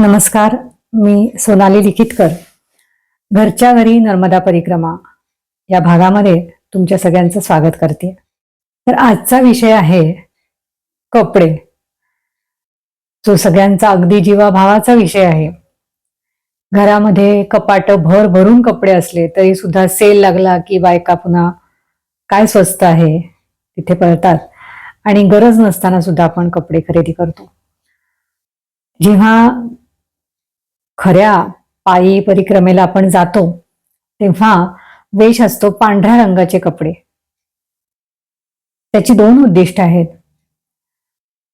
नमस्कार मी सोनाली लिखितकर. घरच्या घरी नर्मदा परिक्रमा या भागामध्ये तुमच्या सगळ्यांचं स्वागत करते. तर आजचा विषय आहे कपडे. जो सगळ्यांचा अगदी जीवाभावाचा विषय आहे. घरामध्ये कपाट भर भरून कपडे असले तरी सुद्धा सेल लागला की बायका पुन्हा काय स्वस्त आहे तिथे पळतात. आणि गरज नसताना सुद्धा आपण कपडे खरेदी करतो. जेव्हा खऱ्या पायी परिक्रमेला आपण जातो तेव्हा वेश असतो पांढऱ्या रंगाचे कपडे. त्याची दोन उद्दिष्ट आहेत.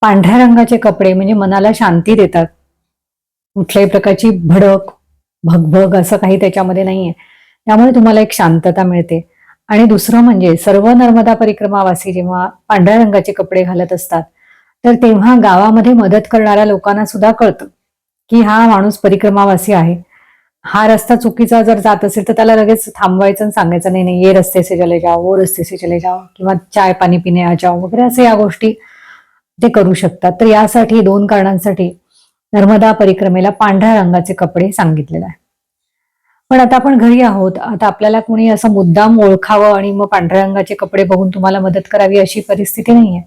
पांढऱ्या रंगाचे कपडे म्हणजे मनाला शांती देतात. कुठल्याही प्रकारची भडक भगभग असं काही त्याच्यामध्ये नाहीये. त्यामुळे तुम्हाला एक शांतता मिळते. आणि दुसरं म्हणजे सर्व नर्मदा परिक्रमावासी जेव्हा पांढऱ्या रंगाचे कपडे घालत असतात तर तेव्हा गावामध्ये मदत करणाऱ्या लोकांना सुद्धा कळतं. की हा माणूस परिक्रमावासी आहे. हा रस्ता चुकीचा जर जात असेल तर त्याला लगेच थांबवायचं आणि सांगायचं नाही नाही ये रस्ते से चले जाओ वो रस्ते से चले जाओ किंवा चाय पाणी पिणे आ जाओ वगैरे असे या गोष्टी ते करू शकतात. तर यासाठी दोन कारणांसाठी नर्मदा परिक्रमेला पांढऱ्या रंगाचे कपडे सांगितलेले आहे. पण आता आपण घरी आहोत. आता आपल्याला कोणी असं मुद्दाम ओळखावं आणि मग पांढऱ्या रंगाचे कपडे बघून तुम्हाला मदत करावी अशी परिस्थिती नाहीये.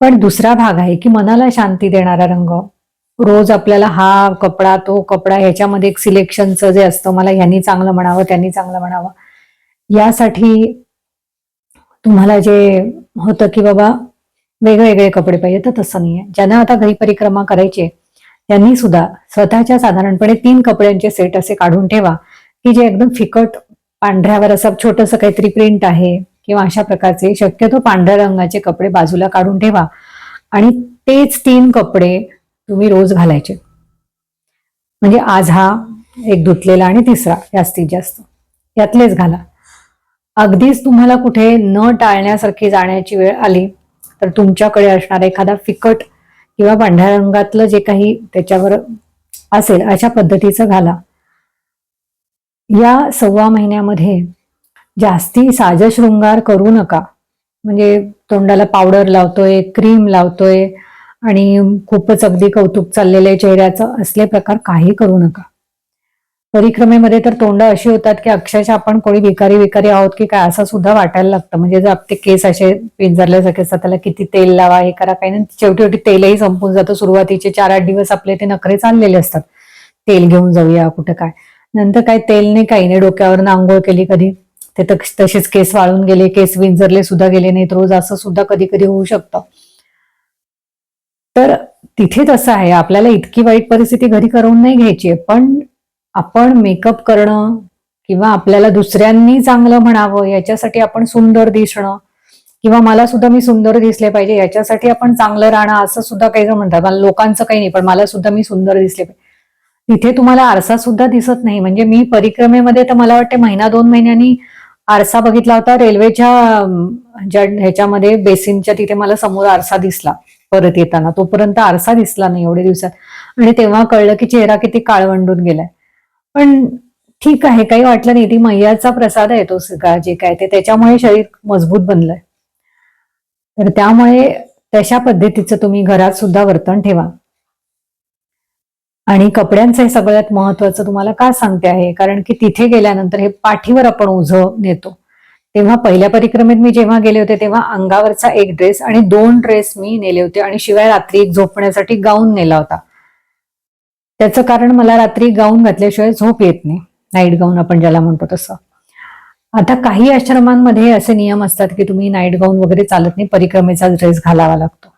पण दुसरा भाग आहे की मनाला शांती देणारा रंग रोज आपल्याला हा कपडा तो कपडा ह्याच्यामध्ये एक सिलेक्शनचं जे असतं मला ह्यांनी चांगलं म्हणावं त्यांनी चांगलं म्हणावं. यासाठी तुम्हाला जे होतं की बाबा वेगवेगळे कपडे पाहिजे तर तसं नाहीये. ज्यांना आता घरी परिक्रमा करायची त्यांनी सुद्धा स्वतःच्या साधारणपणे तीन कपड्यांचे सेट असे काढून ठेवा की जे एकदम फिकट पांढऱ्यावर असं छोटंसं काहीतरी प्रिंट आहे किंवा अशा प्रकारचे शक्यतो पांढऱ्या रंगाचे कपडे बाजूला काढून ठेवा. आणि तेच तीन कपडे तुम्ही रोज घालायचे. म्हणजे आज हा एक धुतलेला आणि तिसरा जास्तीत जास्त. यातलेच घाला. अगदीच तुम्हाला कुठे न टाळण्यासारखी जाण्याची वेळ आली तर तुमच्याकडे असणारा एखादा फिकट किंवा पांढऱ्या रंगातलं जे काही त्याच्यावर असेल अशा पद्धतीचं घाला. या सव्वा महिन्यामध्ये जास्ती साजशृंगार करू नका. म्हणजे तोंडाला पावडर लावतोय क्रीम लावतोय आणि खूपच अगदी कौतुक चाललेले चेहऱ्याचं. असले प्रकार काही करू नका. परिक्रमेमध्ये तर तोंड अशी होतात की अक्षरशः आपण कोणी विकारी विकारी आहोत की काय असं सुद्धा वाटायला लागतं. म्हणजे जर ते केस असे पिंजरल्यासारखे असतात त्याला किती तेल लावा हे करा काही नाही. शेवटी शेवटी तेलही संपून जातं. सुरुवातीचे चार आठ दिवस आपले ते नखरे चाललेले असतात. तेल घेऊन जाऊया कुठं काय. नंतर काय तेल नाही काही नाही डोक्यावरनं आंघोळ केली कधी. ते तसेच केस वाळून गेले केस विंजरले सुद्धा गेले नाहीत. रोज असं सुद्धा कधी कधी होऊ शकतं. तर तिथे तसं आहे आपल्याला इतकी वाईट परिस्थिती घरी करून नाही घ्यायची पण आपण मेकअप करणं किंवा आपल्याला दुसऱ्यांनी चांगलं म्हणावं याच्यासाठी आपण सुंदर दिसणं किंवा मला सुद्धा मी सुंदर दिसले पाहिजे याच्यासाठी आपण चांगलं राहणं असं सुद्धा काही जण म्हणतात. मला लोकांचं काही नाही पण मला सुद्धा मी सुंदर दिसले पाहिजे. तिथे तुम्हाला आरसा सुद्धा दिसत नाही. म्हणजे मी परिक्रमेमध्ये तर मला वाटते महिना दोन महिन्यांनी आरसा बघितला होता. रेल्वेच्या ज्या ह्याच्यामध्ये बेसिनच्या तिथे मला समोर आरसा दिसला. परत येताना. तोपर्यंत आरसा दिसला नाही एवढे दिवसात. आणि तेव्हा कळलं की चेहरा किती काळवंडून गेलाय. पण ठीक आहे काही वाटलं नाही. ती मैयाचा प्रसाद आहे तो सगळा जे काय ते. त्याच्यामुळे शरीर मजबूत बनलंय. तर त्यामुळे तशा पद्धतीचं तुम्ही घरात सुद्धा वर्तन ठेवा. आणि कपड्यांचं हे सगळ्यात महत्वाचं तुम्हाला का सांगते आहे? कारण की तिथे गेल्यानंतर हे पाठीवर आपण ओझं नेतो. तेव्हा पहिल्या परिक्रमेत मी जेव्हा गेले होते तेव्हा अंगावरचा एक ड्रेस आणि दोन ड्रेस मी नेले होते आणि शिवाय रात्री एक झोपण्यासाठी गाऊन नेला होता. त्याचं कारण मला रात्री गाऊन घातल्याशिवाय झोप येत नाही. नाईट गाऊन आपण ज्याला म्हणतो तसं. आता काही आश्रमांमध्ये असे नियम असतात की तुम्ही नाईट गाऊन वगैरे चालत नाही परिक्रमेचा ड्रेस घालावा लागतो.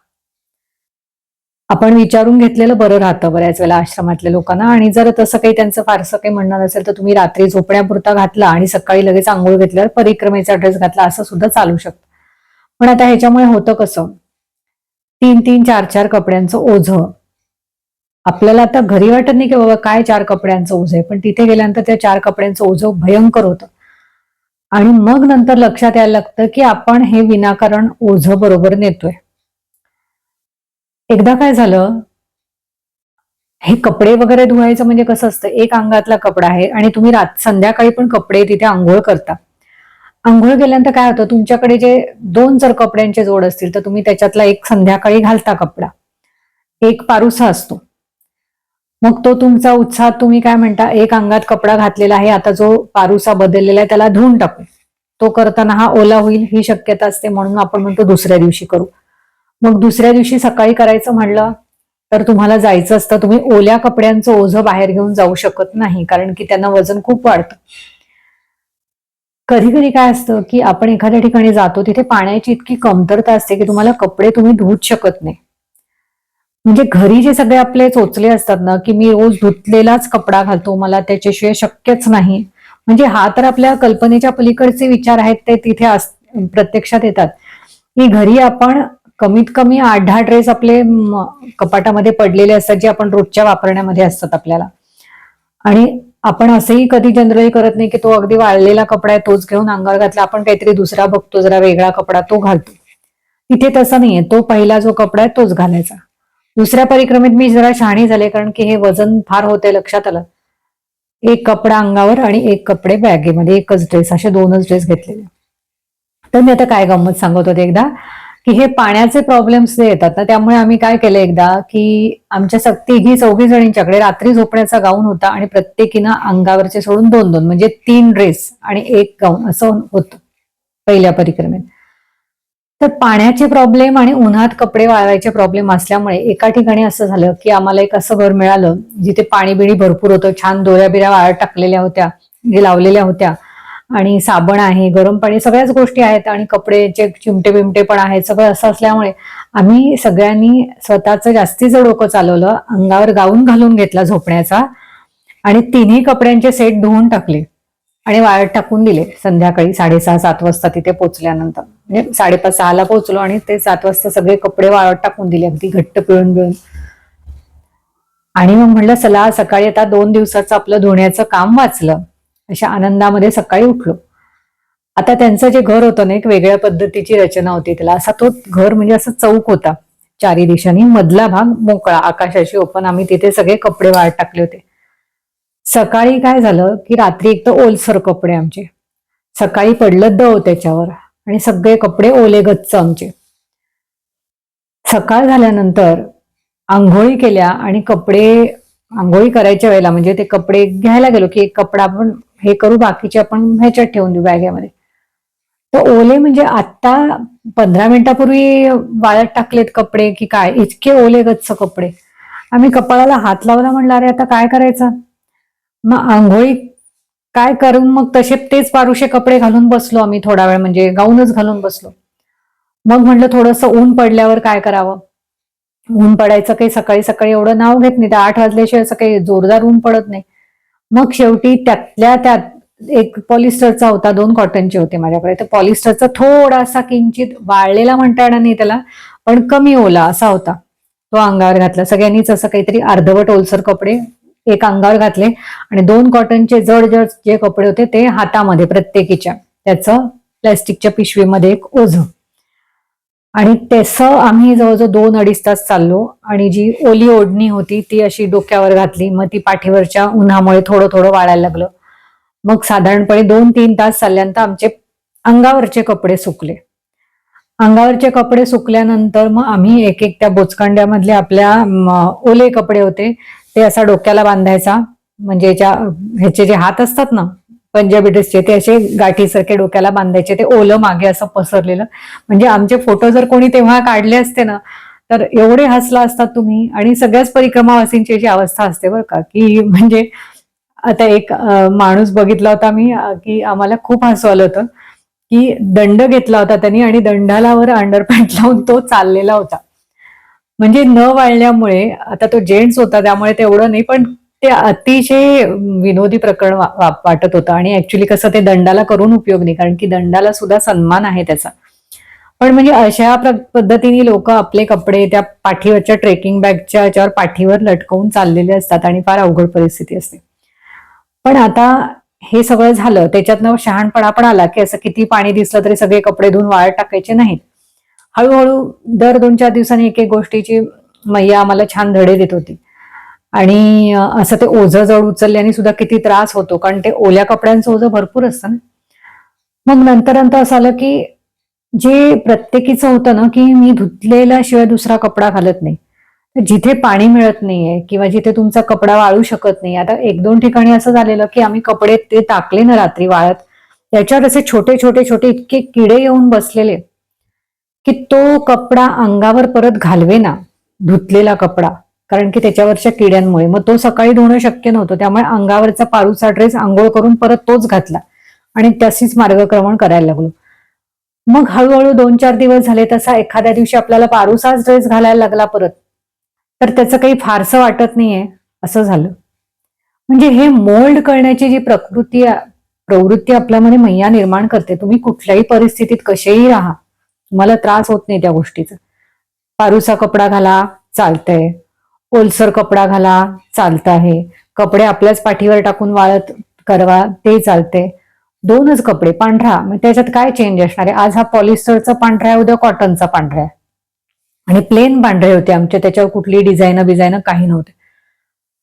आपण विचारून घेतलेलं बरं राहतं बऱ्याच वेळेला आश्रमातल्या लोकांना. आणि जर तसं काही त्यांचं फारसं काही म्हणणार असेल तर तुम्ही रात्री झोपण्यापुरता घातला आणि सकाळी लगेच आंघोळ घेतल्यावर परिक्रमेचा ड्रेस घातला असं सुद्धा चालू शकतं. पण आता ह्याच्यामुळे होतं कसं? तीन तीन चार चार कपड्यांचं ओझं. आपल्याला आता घरी वाटत नाही की बाबा काय चार कपड्यांचं ओझं आहे पण तिथे गेल्यानंतर त्या चार कपड्यांचं ओझं भयंकर होतं. आणि मग नंतर लक्षात यायला लागतं की आपण हे विनाकारण ओझं बरोबर नेतोय. एकदा काय झालं? हे कपडे वगैरे धुवायचं म्हणजे कसं असतं? एक अंगातला कपडा आहे आणि तुम्ही रात संध्याकाळी पण कपडे तिथे आंघोळ करता. आंघोळ केल्यानंतर काय होतं? तुमच्याकडे जे दोन जर कपड्यांचे जोड असतील तर तुम्ही त्याच्यातला एक संध्याकाळी घालता कपडा. एक पारुसा असतो. मग तो तुमचा उत्साह तुम्ही काय म्हणता? एक अंगात कपडा घातलेला आहे आता जो पारुसा बदललेला आहे त्याला धुवून टाकू. तो करताना हा ओला होईल ही शक्यता असते म्हणून आपण म्हणतो दुसऱ्या दिवशी करू. मग दुसऱ्या दिवशी सकाळी करायचं म्हणलं तर तुम्हाला जायचं असतं. तुम्ही ओल्या कपड्यांचं ओझं बाहेर घेऊन जाऊ शकत नाही कारण की त्यांना वजन खूप वाढतं. कधी कधी काय असतं की आपण एखाद्या ठिकाणी जातो तिथे पाण्याची इतकी कमतरता असते की तुम्हाला कपडे तुम्ही धुवूच शकत नाही. म्हणजे घरी जे सगळे आपले चोचले असतात ना की मी रोज धुतलेलाच कपडा घालतो मला त्याच्याशिवाय शक्यच नाही. म्हणजे हा तर आपल्या कल्पनेच्या पलीकडचे विचार आहेत ते तिथे प्रत्यक्षात येतात. की घरी आपण कमीत कमी आठ दहा ड्रेस आपले कपाटामध्ये पडलेले असतात जे आपण रोजच्या वापरण्यामध्ये असतात आपल्याला. आणि आपण असंही कधी जनरली करत नाही की तो अगदी वाळलेला कपडा आहे तोच घेऊन अंगावर घातला आपण काहीतरी दुसरा बघतो जरा वेगळा कपडा तो घालतो. तिथे तसं नाहीये तो पहिला जो कपडा आहे तोच घालायचा. दुसऱ्या परिक्रमेत मी जरा शहाणी झाले कारण की हे वजन फार होते लक्षात आलं. एक कपडा अंगावर आणि एक कपडे बॅगेमध्ये एकच ड्रेस असे दोनच ड्रेस घेतलेले. तर मी आता काय गंमत सांगत होते एकदा? की हे पाण्याचे प्रॉब्लेम्स जे येतात ना त्यामुळे आम्ही काय केलं एकदा की आमच्या सक्ती ही चौघी जणींच्याकडे रात्री झोपण्याचा गाऊन होता आणि प्रत्येकीनं अंगावरचे सोडून दोन दोन म्हणजे तीन ड्रेस आणि एक गाऊन असं होतं पहिल्या परिक्रमेत. तर पाण्याचे प्रॉब्लेम आणि उन्हात कपडे वाळवायचे प्रॉब्लेम असल्यामुळे एका ठिकाणी असं झालं की आम्हाला एक असं घर मिळालं जिथे पाणी बिणी भरपूर होतं छान दोऱ्या बिऱ्या वाळ टाकलेल्या होत्या जे लावलेल्या होत्या. आणि साबण आहे गरम पाणी सगळ्याच गोष्टी आहेत आणि कपडेचे चिमटे बिमटे पण आहेत सगळं असं असल्यामुळे आम्ही सगळ्यांनी स्वतःचं जास्तीचं डोकं चालवलं अंगावर गाऊन घालून घेतला झोपण्याचा आणि तिन्ही कपड्यांचे सेट धुवून टाकले आणि वाळत टाकून दिले. संध्याकाळी साडेसहा सात वाजता तिथे पोहोचल्यानंतर म्हणजे साडेपाच सहाला पोहोचलो आणि ते सात वाजता सगळे कपडे वाळत टाकून दिले अगदी घट्ट पिळून पिळून. आणि मग म्हणलं चला सकाळी आता दोन दिवसाचं आपलं धुण्याचं काम वाचलं. अशा आनंदामध्ये सकाळी उठलो. आता त्यांचं जे घर होतं ना एक वेगळ्या पद्धतीची रचना होती त्याला असा तो घर म्हणजे असं चौक होता. चारी दिशांनी मधला भाग मोकळा. आकाशाशी ओपन. आम्ही तिथे सगळे कपडे वाळत टाकले होते. सकाळी काय झालं की रात्री एक तर ओलसर कपडे आमचे. सकाळी पडलं दव त्याच्यावर आणि सगळे कपडे ओले गच्च आमचे. सकाळ झाल्यानंतर आंघोळी केल्या आणि कपडे आंघोळी करायच्या वेळेला म्हणजे ते कपडे घ्यायला गेलो की एक कपडा आपण हे करू बाकीचे आपण ह्याच्यात ठेवून देऊ बॅगेमध्ये. तर ओले म्हणजे आता पंधरा मिनिटापूर्वी वाळत टाकलेत कपडे की काय? इतके ओले गच्च कपडे. आम्ही कपाळाला हात लावला म्हणलं अरे आता काय करायचं? मग आंघोळी काय करून मग तसे तेच पारुशे कपडे घालून बसलो आम्ही थोडा वेळ म्हणजे गाऊनच घालून बसलो. मग म्हटलं थोडंसं ऊन पडल्यावर काय करावं? ऊन पडायचं काही सकाळी सकाळी एवढं नाव घेत नाही तर आठ वाजल्याशिवाय असं काही जोरदार ऊन पडत नाही. मग शेवटी त्यातल्या त्यात एक पॉलिस्टरचा होता दोन कॉटनचे होते माझ्याकडे. तर पॉलिस्टरचा थोडासा किंचित वाळलेला म्हणता येणार नाही त्याला पण कमी ओला असा होता. तो अंगावर घातला. सगळ्यांनीच असं काहीतरी अर्धवट ओलसर कपडे एक अंगावर घातले आणि दोन कॉटनचे जड जड जे कपडे होते ते हातामध्ये प्रत्येकीच्या. त्याचं प्लॅस्टिकच्या पिशवीमध्ये एक ओझं. आणि तसं आम्ही जवळजवळ दोन अडीच तास चाललो आणि जी ओली ओढणी होती ती अशी डोक्यावर घातली. मग ती पाठीवरच्या उन्हामुळे थोडं थोडं वाळायला लागलं. मग साधारणपणे दोन तीन तास चालल्यानंतर आमचे अंगावरचे कपडे सुकले. अंगावरचे कपडे सुकल्यानंतर मग आम्ही एक एक त्या बोचकांड्यामधले आपल्या ओले कपडे होते ते असा डोक्याला बांधायचा. म्हणजे ज्या ह्याचे जे हात असतात ना पंजाबी ड्रेसचे ते असे गाठीसारखे डोक्याला बांधायचे ते ओलं मागे असं पसरलेलं. म्हणजे आमचे फोटो जर कोणी तेव्हा काढले असते ना तर एवढे हसला असतात तुम्ही आणि सगळ्याच परिक्रमावासींची अशी अवस्था असते बरं का की म्हणजे आता एक माणूस बघितला होता मी की आम्हाला खूप हसू आलं होतं की दंड घेतला होता त्यांनी आणि दंडाला वर अंडरपॅन्ट लावून तो चाललेला होता. म्हणजे न वाळल्यामुळे आता तो जेंट्स होता त्यामुळे तेवढं नाही पण ते अतिशय विनोदी प्रकरण वाटत होतं आणि ऍक्च्युली कसं ते दंडाला करून उपयोग नाही कारण की दंडाला सुद्धा सन्मान आहे त्याचा. पण म्हणजे अशा पद्धतीने लोक आपले कपडे त्या पाठीवरच्या ट्रेकिंग बॅगच्या याच्यावर पाठीवर लटकवून चाललेले असतात आणि फार अवघड परिस्थिती असते. पण आता हे सगळं झालं त्याच्यातनं शहाणपणा पण आला की असं किती पाणी दिसलं तरी सगळे कपडे धुवून वाळत टाकायचे नाहीत. हळूहळू दर दोन चार दिवसांनी एक एक गोष्टीची मैया आम्हाला छान धडे देत होती. आणि असं ते ओझं जड उचलल्याने सुद्धा किती त्रास होतो कारण ते ओल्या कपड्यांचं ओझं भरपूर असतं ना. मग नंतर नंतर असं आलं की जे प्रत्येकीचं होतं ना की मी धुतलेला शिवाय दुसरा कपडा घालत नाही. जिथे पाणी मिळत नाहीये किंवा जिथे तुमचा कपडा वाळू शकत नाही. आता एक दोन ठिकाणी असं झालेलं की आम्ही कपडे ते टाकले ना रात्री वाळत. त्याच्यावर असे छोटे छोटे छोटे इतके किडे येऊन बसलेले की तो कपडा अंगावर परत घालवे ना धुतलेला कपडा. कारण की त्याच्यावरच्या किड्यांमुळे. मग तो सकाळी धुणं शक्य नव्हतं. त्यामुळे अंगावरचा पारूचा ड्रेस आंघोळ करून परत तोच घातला. आणि तशीच मार्गक्रमण करायला लागलो. मग हळूहळू दोन चार दिवस झाले तसा एखाद्या दिवशी आपल्याला पारूसाच ड्रेस घालायला लागला परत. तर त्याचं काही फारसं वाटत नाहीये असं झालं. म्हणजे हे मोल्ड करण्याची जी प्रकृती प्रवृत्ती आपल्यामध्ये मैया निर्माण करते तुम्ही कुठल्याही परिस्थितीत कसेही राहा. तुम्हाला त्रास होत नाही त्या गोष्टीचा. पारूसा कपडा घाला चालतंय. ओलसर कपडा घाला चालत आहे. कपडे आपल्याच पाठीवर टाकून वाळत करवा ते चालते दोनच कपडे पांढरा. मग त्याच्यात काय चेंज असणार आहे? आज हा पॉलिस्टरचा पांढरा आहे उद्या कॉटनचा पांढरा आहे. आणि प्लेन पांढरे होते आमच्या त्याच्यावर कुठली डिझाईन बिझाईन काही नव्हते.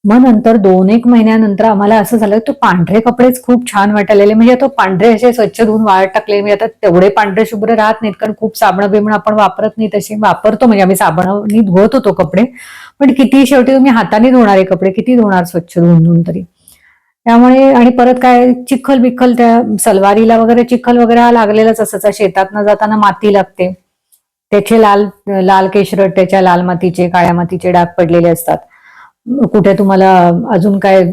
मग नंतर दोन एक महिन्यानंतर आम्हाला असं झालं तो पांढरे कपडेच खूप छान वाटलेले म्हणजे तो पांढरे असे स्वच्छ धुवून वाळत टाकले. म्हणजे आता तेवढे पांढरे शुभ्र राहत नाहीत कारण खूप साबण बिमण आपण वापरत नाही तशी वापरतो. म्हणजे आम्ही साबणानी धुवत होतो कपडे. पण किती शेवटी तुम्ही हाताने धुणारे कपडे किती धुणार स्वच्छ धुवून धुवून तरी? त्यामुळे आणि परत काय चिखल बिखल त्या सलवारीला वगैरे चिखल वगैरे हा लागलेलाच असायचा शेतात न जाताना माती लागते. त्याचे लाल लाल केशरट त्याच्या लाल मातीचे काळ्या मातीचे डाग पडलेले असतात. कुठे तुम्हाला अजून काय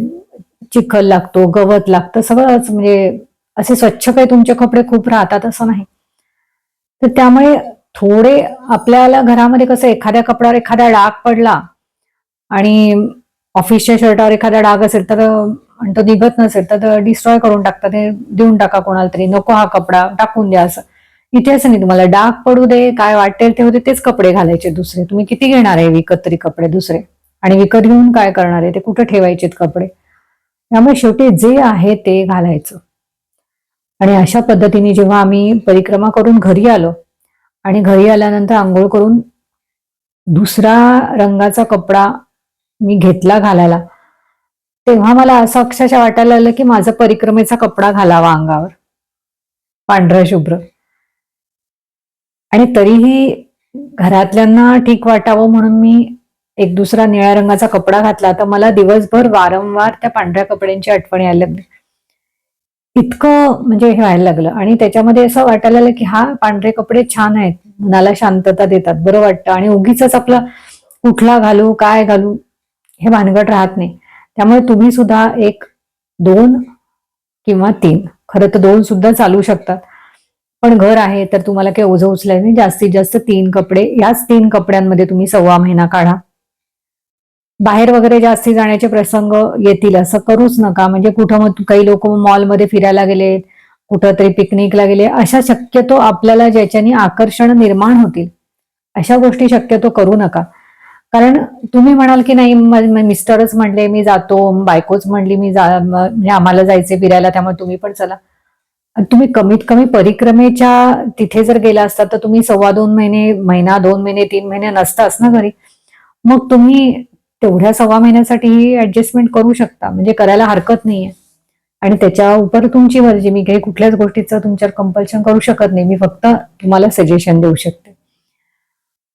चिखल लागतो गवत लागतं सगळंच म्हणजे असे स्वच्छ काही तुमचे कपडे खूप राहतात असं नाही. तर त्यामुळे थोडे आपल्याला घरामध्ये कसं एखाद्या कपड्यावर एखादा डाग पडला आणि ऑफिसच्या शर्टावर एखादा डाग असेल तर आणि तो निघत नसेल तर डिस्ट्रॉय करून टाकता ते देऊन टाका कोणाला तरी नको हा कपडा टाकून द्या असं. इथे असं नाही तुम्हाला डाग पडू दे काय वाटेल ते होते तेच कपडे घालायचे दुसरे. तुम्ही किती घेणार आहे विकत तरी कपडे दुसरे? आणि विकत घेऊन काय करणार आहे? ते कुठे ठेवायचेत कपडे? त्यामुळे शेवटी जे आहे ते घालायचं. आणि अशा पद्धतीने जेव्हा आम्ही परिक्रमा करून घरी आलो आणि घरी आल्यानंतर आंघोळ करून दुसरा रंगाचा कपडा मी घेतला घालायला तेव्हा मला असं अक्षरशः वाटायला लागलं की माझा परिक्रमेचा कपडा घालावा अंगावर. पांढरा शुभ्र. आणि तरीही घरातल्यांना ठीक वाटावं म्हणून मी एक दुसरा निळ्या रंगाचा कपडा घातला तर मला दिवसभर वारंवार त्या पांढऱ्या कपड्यांची आठवण यायला लागली. इतकं म्हणजे हे व्हायला लागलं आणि त्याच्यामध्ये असं वाटायला लागलं की हा पांढरे कपडे छान आहेत. मनाला शांतता देतात. बरं वाटतं. आणि उगीच आपलं कुठला घालू काय घालू हे भानगड राहत नाही. त्यामुळे तुम्ही सुद्धा एक दोन किंवा तीन खरं तर दोन सुद्धा चालू शकतात. पण घर आहे तर तुम्हाला काही ओझं उचलायचं नाही. जास्तीत जास्त तीन कपडे याच तीन कपड्यांमध्ये तुम्ही सव्वा महिना काढा. बाहेर वगैरे जास्ती जाण्याचे प्रसंग येतील असं करूच नका. म्हणजे कुठं मग काही लोक मॉलमध्ये फिरायला गेले कुठं तरी पिकनिकला गेले अशा शक्यतो आपल्याला ज्याच्यानी आकर्षण निर्माण होतील अशा गोष्टी शक्यतो करू नका. कारण तुम्ही म्हणाल की नाही मिस्टरच म्हणले मी जातो बायकोच म्हणली मी जा म्हणजे आम्हाला जायचे फिरायला त्यामुळे तुम्ही पण चला. तुम्ही कमीत कमी परिक्रमेच्या तिथे जर गेला असता तर तुम्ही सव्वा दोन महिने महिना दोन महिने तीन महिने नसताच ना घरी. मग तुम्ही तेवढ्या सव्वा महिन्यासाठी ही ऍडजस्टमेंट करू शकता. म्हणजे करायला हरकत नाहीये. आणि त्याच्या उपर तुमची मर्जी. मी काही कुठल्याच गोष्टीचं तुमच्यावर कंपल्शन करू शकत नाही. मी फक्त तुम्हाला सजेशन देऊ शकते.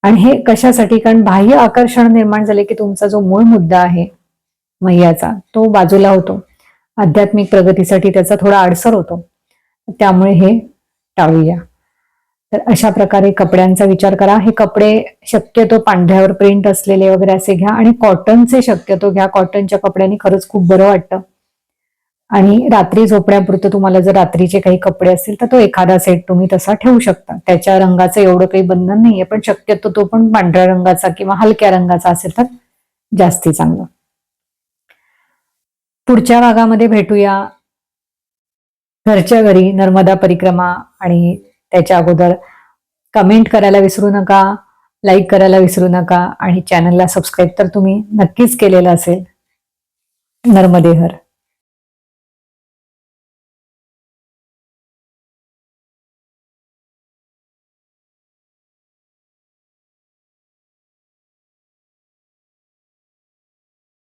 आणि हे कशासाठी? कारण बाह्य आकर्षण निर्माण झाले की तुमचा जो मूळ मुद्दा आहे मैयाचा तो बाजूला होतो. आध्यात्मिक प्रगतीसाठी त्याचा थोडा अडसर होतो. त्यामुळे हे टाळूया. तर अशा प्रकारे कपड्यांचा विचार करा. हे कपडे शक्यतो पांढऱ्यावर प्रिंट असलेले वगैरे असे घ्या आणि कॉटनचे शक्यतो घ्या. कॉटनच्या कपड्यांनी खरंच खूप बरं वाटतं. आणि रात्री झोपण्यापुरतं तुम्हाला जर रात्रीचे काही कपडे असतील तर तो एखादा सेट तुम्ही तसा ठेवू शकता. त्याच्या रंगाचं एवढं काही बंधन नाहीये पण शक्यतो तो पण पांढऱ्या रंगाचा किंवा हलक्या रंगाचा असेल तर जास्ती चांगलं. पुढच्या भागामध्ये भेटूया. घरच्या घरी नर्मदा परिक्रमा आणि त्याच्या अगोदर कमेंट करायला विसरू नका लाईक करायला विसरू नका आणि चॅनलला सबस्क्राईब तर तुम्ही नक्कीच केलेलं असेल. नर्मदेहर.